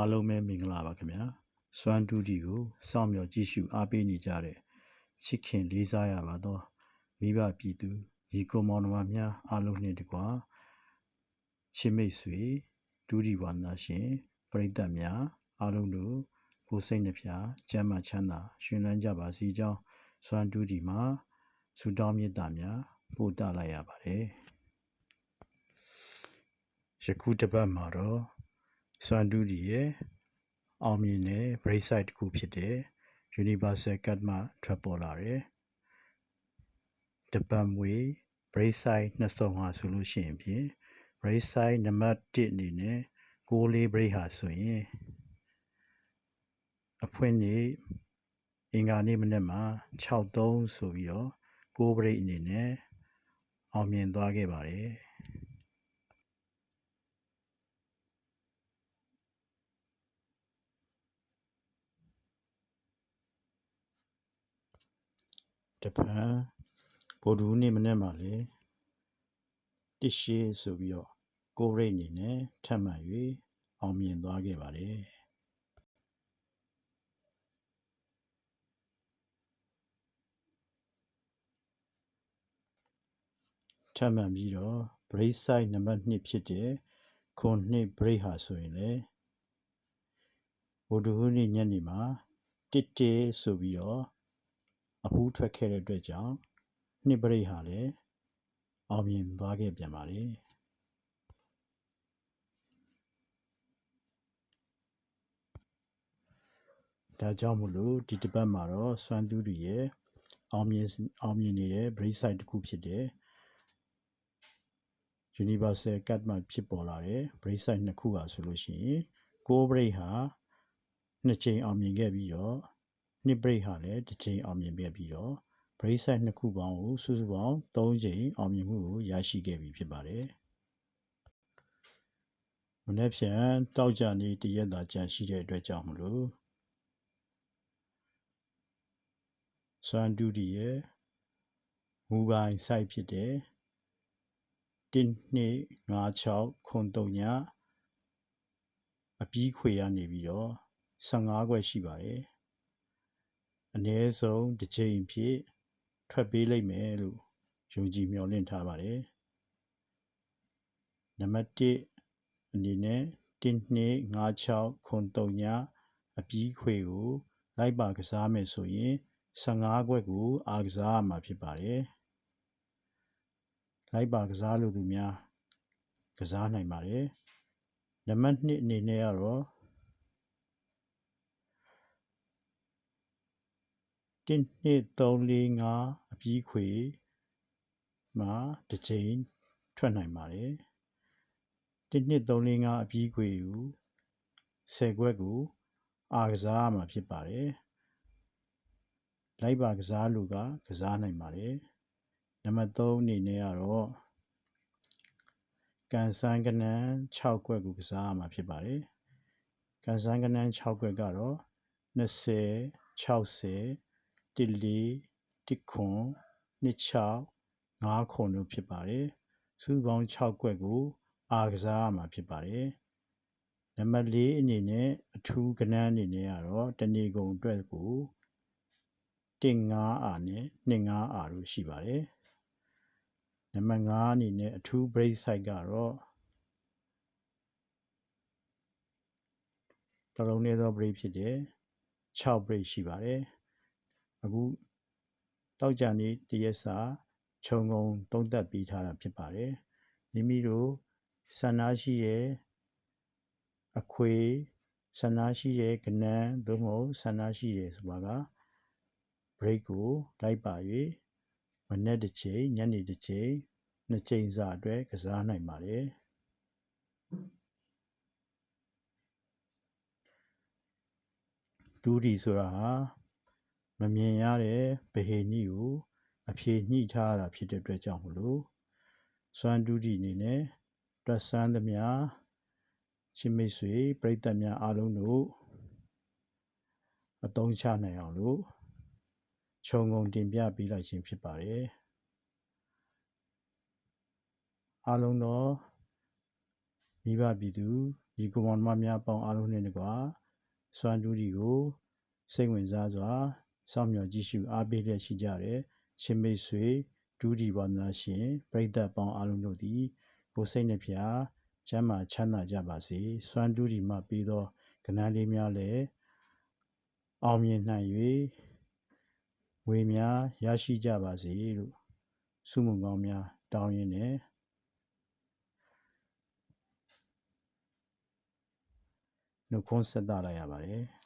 အားလုံးပဲမင်္ဂလာပါခင်ဗျာစွမ်းတူးတီကိုစောင့်မျှော်ကြည့်ရှုအားပေးနေကြတဲ့ချစ်ခင်လေးစားရပါတော့မိဘပြည်သူညီကိုမောင်နှမများအားလုံးနှင့်တကွာချစ်မိတ်ဆွေဒူးဒီဝါနာရှင်ပရိသတ်များအားလုံးတို့ကိုယ်စိတ်နှဖျားကျမ်းမာချမ်းသာရှင်လန်းကြပါစေကြောင်းစွမ်းတူးတီမှာဆုတောင်းမေတ္တာများပို့တလိုက်ရပါတယ်ယခုတစ်ပတ်မှာတော့ စွမ်ဒူဒီရဲ့အောင်မြင်တဲ့ break site တစ်ခုဖြစ်တဲ့ Universal Cut မှထွက်ပေါ်လာတယ်။တပတ်မွေ break site နှစ်စုံဟာဆိုလို့ရှိရင်ဖြင့် break site နံပါတ်1အနေနဲ့6လေး break ဟာဆိုရင်အဖွင့်နေ့အင်္ဂါနေ့မနေ့မှာ63ဆိုပြီးတော့6 break အနေနဲ့အောင်မြင်သွားခဲ့ပါတယ်။ တပံဗိုလ်ဒူးနေ့မနေ့မှလေတရှိဆိုပြီးတော့ကိုရိတ်အနေနဲ့ထပ်မှန်၍အောင်မြင်သွားခဲ့ပါတယ်ထပ်မှန်ပြီးတော့ break side နံပါတ်2ဖြစ်တဲ့ခွန်နှစ် break ဟာဆိုရင်လေဗိုလ်ဒူးနေ့ညနေမှာတစ်တေဆိုပြီးတော့ အဖူးထွက်ခဲ့တဲ့အတွက်ကြောင့်နှစ်ပရိဟာလည်းအောင်မြင်သွားခဲ့ပြန်ပါလေဒါကြောင့်မလို့ဒီတစ်ပတ်မှာတော့စွမ်းတူးတွေရဲ့အောင်မြင်အောင်မြင်နေတဲ့ break site တစ်ခုဖြစ်တဲ့ universal cut မှာဖြစ်ပေါ်လာတဲ့ break site နှစ်ခုဟာဆိုလို့ရှိရင်ကို break ဟာနှစ်ချိန်အောင်မြင်ခဲ့ပြီးတော့ နှစ် break ဟာလည်းတစ်ချိန်အောင်မြင်ခဲ့ပြီးတော့ break side နှစ်ခုပေါင်းကိုစုစုပေါင်း3ချိန်အောင်မြင်မှုကိုရရှိခဲ့ပြီဖြစ်ပါတယ်။မနေ့ဖြန်တောက်ကြနေတရက်သာကြန့်ရှိတဲ့အတွက်ကြောင့်မလို့စွမ်ဒူဒီရဲ့မူပိုင် site ဖြစ်တဲ့1256ခွန်3ညအပြီးခွေရနေပြီးတော့15ခွက်ရှိပါတယ်။ အနည်းဆုံးတစ်ချိန်ဖြစ်ထွက်ပေးလိမ့်မယ်လို့ယုံကြည်မျှော်လင့်ထားပါတယ်နံပါတ်1အနေနဲ့1256ခွန်3ညအပြီးခွေကို လိုက်ပါကစားမယ်ဆိုရင်15ခွက်ကို အားကစားရမှာဖြစ်ပါတယ်လိုက်ပါကစားလို့သူများကစားနိုင်ပါတယ်နံပါတ်2အနေနဲ့ကတော့ 1 2 3 4 5အပြီးခွေမှာတစ်ချိန်ထွက်နိုင်ပါတယ်1 2 3 4 5အပြီးခွေကို10ခွက်ကိုအားကစားရမှာဖြစ်ပါတယ်လိုက်ပါကစားလူကကစားနိုင်ပါတယ်နံပါတ်3အနေနဲ့ကတော့ကန်ဆန်းကနန်း6ခွက်ကိုကစားရမှာဖြစ်ပါတယ်ကန်ဆန်းကနန်း6ခွက်ကတော့20 60 14 1ခွန်26 5ခွန်တို့ဖြစ်ပါတယ်စုပေါင်း6ခွက်ကို အားကစားရမှာဖြစ်ပါတယ်နံပါတ်4အနေနဲ့အထူးကဏ္ဍအနေနဲ့ကတော့တဏီကုံအတွက်ကို1.5အာနဲ့2.5အာတို့ရှိပါတယ်နံပါတ်5အနေနဲ့အထူး break side ကတော့တလုံးလေးသော break ဖြစ်တဲ့6 break ရှိပါတယ် အခုတောက်ကြနေ့တရက်စာခြုံငုံသုံးသက်ပေးထားတာဖြစ်ပါတယ်မိမိတို့ဆန္ဒရှိရဲ့အခွေဆန္ဒရှိတဲ့ကနန်းသို့မဟုတ်ဆန္ဒရှိတယ်ဆိုတာက break ကိုလိုက်ပါ၍မနေ့တစ်ချိန်ညနေတစ်ချိန်နှစ်ချိန်စာအတွက်ကစားနိုင်ပါတယ်ဒူဒီဆိုတာဟာ မမြင်ရတဲ့ဗဟိနိကိုအဖြေညှိထားရတာဖြစ်တဲ့အတွက်ကြောင့်မလို့စွမ်းဒုတိအနေနဲ့တွတ်ဆန်းသမျှချင်းမိတ်ဆွေပြိတ္တများအားလုံးတို့အသုံးချနိုင်အောင်လို့ခြုံငုံတင်ပြပေးလိုက်ခြင်းဖြစ်ပါတယ်အားလုံးသောမိဘပြည်သူဒီကုမောင်မများပေါင်းအားလုံးနှင့်တကွာစွမ်းတူးဒီကိုစိတ်ဝင်စားစွာ စောင့်မျှော်ကြည့်ရှုအားပေးလျက်ရှိကြတဲ့ရှင်မိတ်ဆွေဒူးဒီပါဒနာရှင်ပရိသတ်ပေါင်းအားလုံးတို့သည်ကိုယ်စိတ်နှဖျားကျမ်းမာချမ်းသာကြပါစေစွမ်းတူးဒီမှပြီးသောကဏ္ဍလေးများလည်းအောင်မြင်နိုင်၍ဝေများရရှိကြပါစေလို့ဆုမွန်ကောင်းများတောင်းရင်းနဲ့နှုတ်ခွန်းဆက်သလိုက်ရပါတယ်